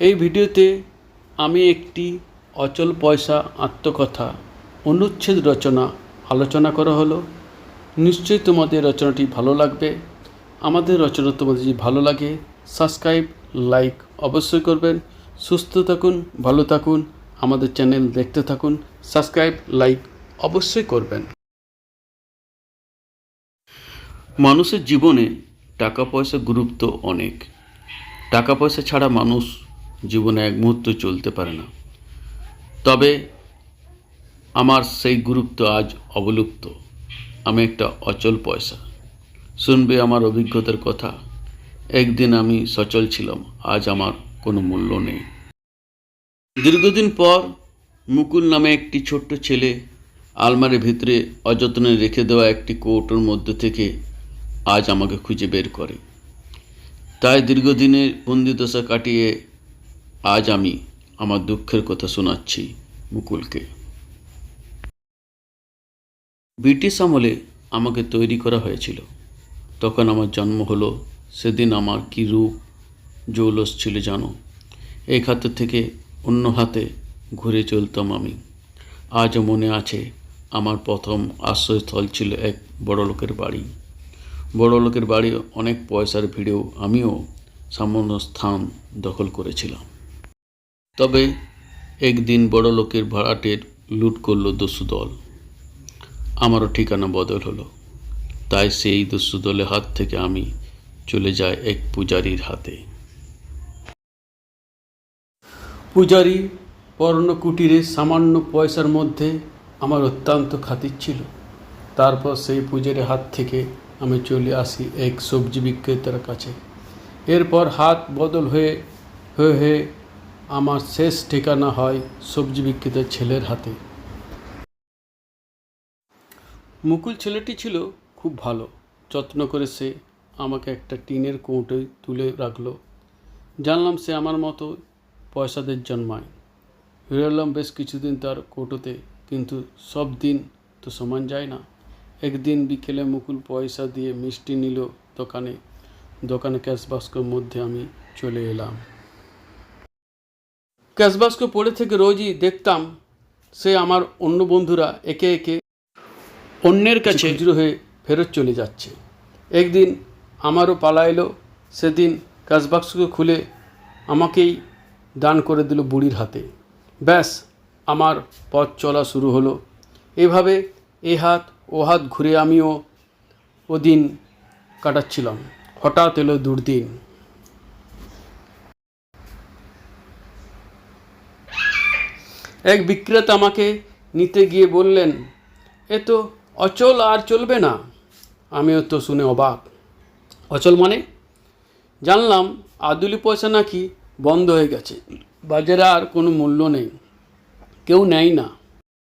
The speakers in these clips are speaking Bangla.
এই ভিডিওতে আমি একটি অচল পয়সা আত্মকথা অনুচ্ছেদ রচনা আলোচনা করা হলো। নিশ্চয়ই তোমাদের রচনাটি ভালো লাগবে। আমাদের রচনা তোমাদের যদি ভালো লাগে সাবস্ক্রাইব লাইক অবশ্যই করবেন। সুস্থ থাকুন, ভালো থাকুন, আমাদের চ্যানেল দেখতে থাকুন সাবস্ক্রাইব লাইক অবশ্যই করবেন। মানুষের জীবনে টাকা পয়সা গুরুত্ব অনেক। টাকা পয়সা ছাড়া মানুষ জীবনে এক মুহূর্ত চলতে পারে না। তবে আমার সেই গুরুত্ব আজ অবলুপ্ত। আমি একটা অচল পয়সা। শুনবে আমার অভিজ্ঞতার কথা, একদিন আমি সচল ছিলাম, আজ আমার কোনো মূল্য নেই। দীর্ঘদিন পর মুকুল নামে একটি ছোট্ট ছেলে আলমারির ভিতরে অযত্নে রেখে দেওয়া একটি কৌটোর মধ্যে থেকে আজ আমাকে খুঁজে বের করে। তাই দীর্ঘদিনের বন্দিদশা কাটিয়ে আজ আমি আমার দুঃখের কথা শোনাচ্ছি মুকুলকে। ব্রিটিশ আমলে আমাকে তৈরি করা হয়েছিল। তখন আমার জন্ম হলো, সেদিন আমার কী রূপ, জৌলস ছিল জানো? এক হাতে থেকে অন্য হাতে ঘুরে চলতাম আমি। আজও মনে আছে আমার প্রথম আশ্রয়স্থল ছিল এক বড় লোকের বাড়ি। বড় লোকের বাড়ি অনেক পয়সার ভিড়েও আমিও সামান্য স্থান দখল করেছিলাম। তবে একদিন বড় লোকের ভাড়াটের লুট করল দস্যু দল। আমারও ঠিকানা বদল হলো। তাই সেই দস্যু দলের হাত থেকে আমি চলে যাই এক পূজারীর হাতে। পূজারি পর্ণকুটিরে সামান্য পয়সার মধ্যে আমার অত্যন্ত খাতির ছিল। তারপর সেই পূজারির হাত থেকে আমি চলে আসি এক সবজি বিক্রেতার কাছে। এরপর হাত বদল হয়ে হয়ে হয়ে আমার শেষ ঠিকানা হয় সবজি বিক্রেতার ছেলের হাতে। মুকুল ছেলেটি ছিল খুব ভালো। যত্ন করে সে আমাকে একটা টিনের কৌটোয় তুলে রাখল। জানলাম সে আমার মতো পয়সাদের জন্মায়। রইলাম বেশ কিছুদিন তার কৌটোতে, কিন্তু সব দিন তো সমান যায় না। একদিন বিকেলে মুকুল পয়সা দিয়ে মিষ্টি নিল দোকানে। দোকানে ক্যাশ বাস্কর মধ্যে আমি চলে এলাম। ক্যাশ বাস্ক পড়ে থেকে রোজই দেখতাম সে আমার অন্য বন্ধুরা একে একে অন্যের কাছে খুচরো হয়ে ফেরত চলে যাচ্ছে। একদিন আমারও পালা এলো সেদিন ক্যাশ বাক্সকে খুলে আমাকেই দান করে দিল বুড়ির হাতে। ব্যাস আমার পথ চলা শুরু হলো। এভাবে এ হাত ও হাত ঘুরে আমিও ওদিন কাটাচ্ছিলাম। হঠাৎ এলো দুর্দিন। এক বিক্রেতা আমাকে নিতে গিয়ে বললেন, এ তো অচল আর চলবে না। আমিও তো শুনে অবাক। অচল মানে? জানলাম, আদুলি পয়সা নাকি বন্ধ হয়ে গেছে। বাজারে আর কোনো মূল্য নেই। কেউ নেয় না।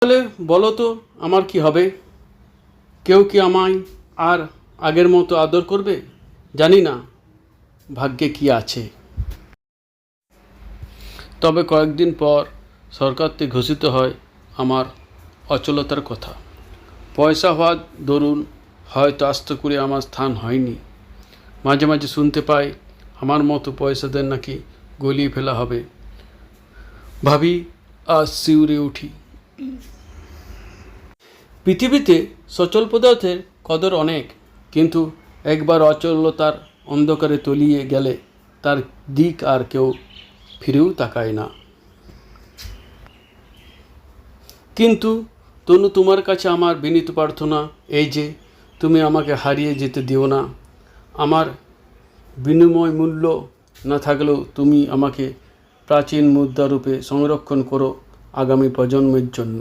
তাহলে বলো তো, আমার কি হবে? কেউ কি আমায় আর আগের মতো আদর করবে? জানি না, ভাগ্যে কি আছে? তবে কয়েকদিন পর সরকার থেকে ঘোষিত হয় আমার অচলতার কথা। পয়সা হওয়ার দরুন হয়তো আস্তে করে আমার স্থান হয়নি। মাঝে মাঝে শুনতে পাই, আমার মতো পয়সাদের নাকি গলিয়ে ফেলা হবে? ভাবি, আজ শিউরে উঠি। পৃথিবীতে সচল পদার্থের কদর অনেক, কিন্তু একবার অচলতার অন্ধকারে তলিয়ে গেলে তার দিক আর কেউ ফিরেও তাকায় না। কিন্তু তনু তোমার কাছে আমার বিনীত প্রার্থনা এই যে, তুমি আমাকে হারিয়ে যেতে দিও না। আমার বিনিময় মূল্য না থাকলেও তুমি আমাকে প্রাচীন মুদ্রারূপে সংরক্ষণ করো আগামী প্রজন্মের জন্য।